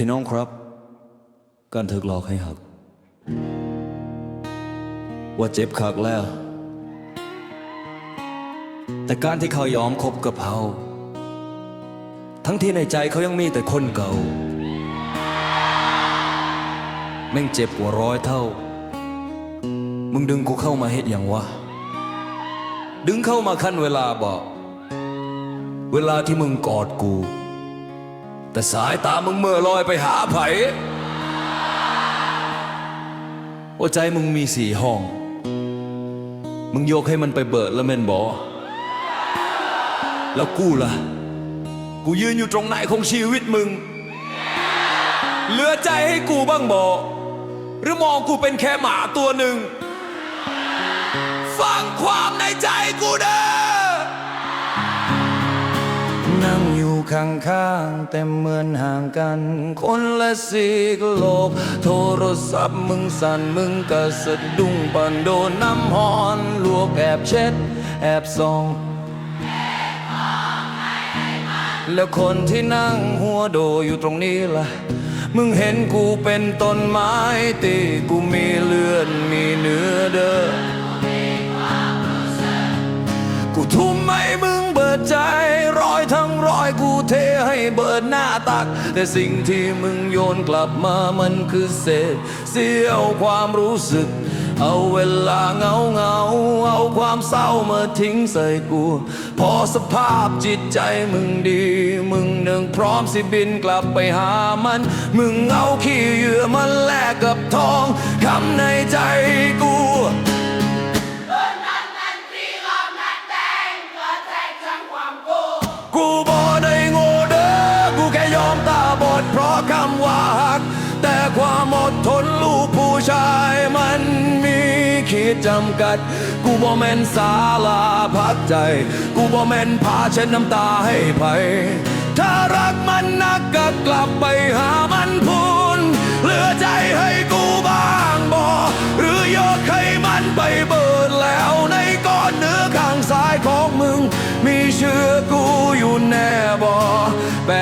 พี่น้องครับ การถูกหลอกให้หัก ว่าเจ็บคักแล้ว แต่การที่เขายอมคบกับเขาทั้งที่ในใจเขายังมีแต่คนเก่า แม่งเจ็บกว่าร้อยเท่า มึงดึงกูเข้ามาเฮ็ดอย่างวะ ดึงเข้ามาขั้นเวลาบอก เวลาที่มึงกอดกู แต่สายตามึงเมื่อลอยไปหาไผ่หัวใจมึงมีสี่ห้อง มึงโยกให้มันไปเบิดแล้วแม่นบอแล้วกูล่ะ กูยืนอยู่ตรงไหนของชีวิตมึง เหลือใจให้กูบ้างบอหรือมองกูเป็นแค่หมาตัวหนึ่ง ฟังความในใจกูเด้อ ข้างๆแต่เหมือนห่างกัน คนละสีกโลก โทรศัพท์มึงสั่นมึงก็สะดุ้งปันโดนน้ำหอนลวกแอบเช็ด แอบส่องแล้วคนที่นั่งหัวโดอยู่ตรงนี้ล่ะ มึงเห็นกูเป็นต้นไม้ตีกูมีเลือดมีเนื้อเด้อ กูทุ่ม ตัก แต่สิ่งที่มึงโยนกลับมามันคือเศษเสี้ยวความรู้สึก เอาเวลาเงาเงาเอาความเศร้ามาทิ้งใส่กู พอสภาพจิตใจมึงดี มึงหนึ่งพร้อมสิบินกลับไปหามัน มึงเอาขี้เหยื่อมาแลกกับทองคำในใจกูากแต่ความอดทนลูกผู้ชายมันมีขีดจำกัด กูบ่แม่นสาลาพักใจ กูบ่แม่นพาเช็ดน้ำตาให้ไผถ้ารักมันนักก็กลับไปหามันพูนเหลือใจให้กูบ้างบ่หรือโยกให้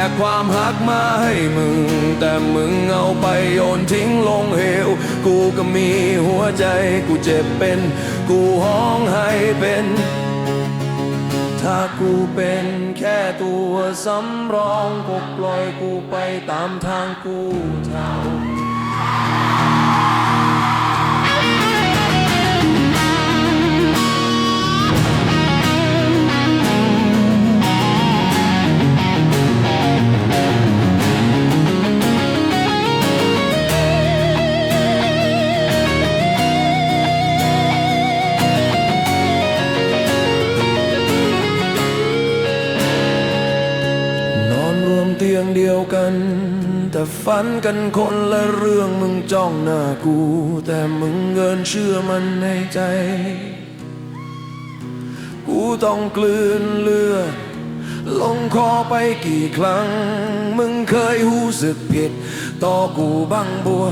กความหักมาให้มึง แต่มึงเอาไปโยนทิ้งลงเหว กูก็มีหัวใจกูเจ็บเป็น กูห้องให้เป็น ถ้ากูเป็นแค่ตัวสำรองก็ปล่อยกูไปตามทางกูเท่า ตียงเดียวกัน แต่ฝันกันคนละเรื่องมึงจ้องหน้ากู แต่มึงเงินเชื่อมันในใจ กูต้องกลืนเลือดลงคอไปกี่ครั้ง มึงเคยรู้สึกผิด ต่อกูบ้างบัว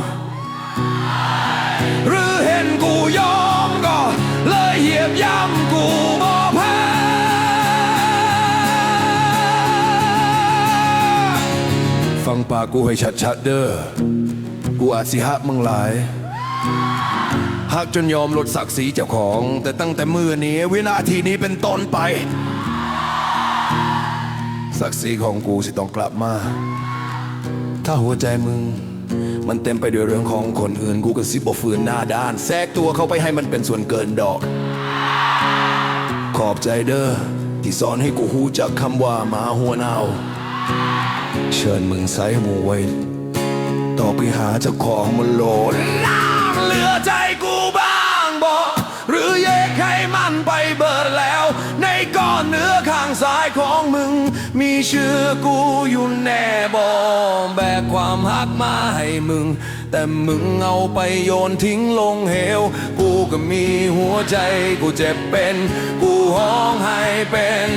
หรือเห็นกูยอมก็เลยเหยียบย่ำกูบ่ กกูให้ชัดๆเด้อ กูอาจสิฮักมึงหลายฮักจนยอมลดศักดิ์ศรีเจ้าของ แต่ตั้งแต่มือนี้วินาทีนี้เป็นต้นไป ศักดิ์ศรีของกูสิต้องกลับมา ถ้าหัวใจมึง มันเต็มไปด้วยเรื่องของคนอื่น กูก็สิบ่ฝืนหน้าด้าน แทรกตัวเข้าไปให้มันเป็นส่วนเกินดอก ขอบใจเด้อที่สอนให้กูหูจักคำว่ามาหัวเนา เชิญมึงใส่หมูไว้ต่อไปหาเจ้าของมันโหลดน้ำเหลือใจกูบ้างบ่หรือแยกให้มันไปเบิดแล้ว ในก้อนเนื้อข้างซ้ายของมึง มีชื่อกูอยู่แน่บ่แบกความหักมาให้มึง แต่มึงเอาไปโยนทิ้งลงเหว กูก็มีหัวใจกูเจ็บเป็น กูห้องให้เป็น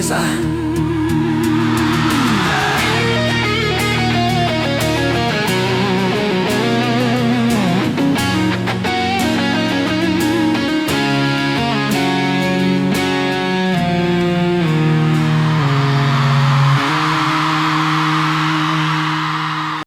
ว้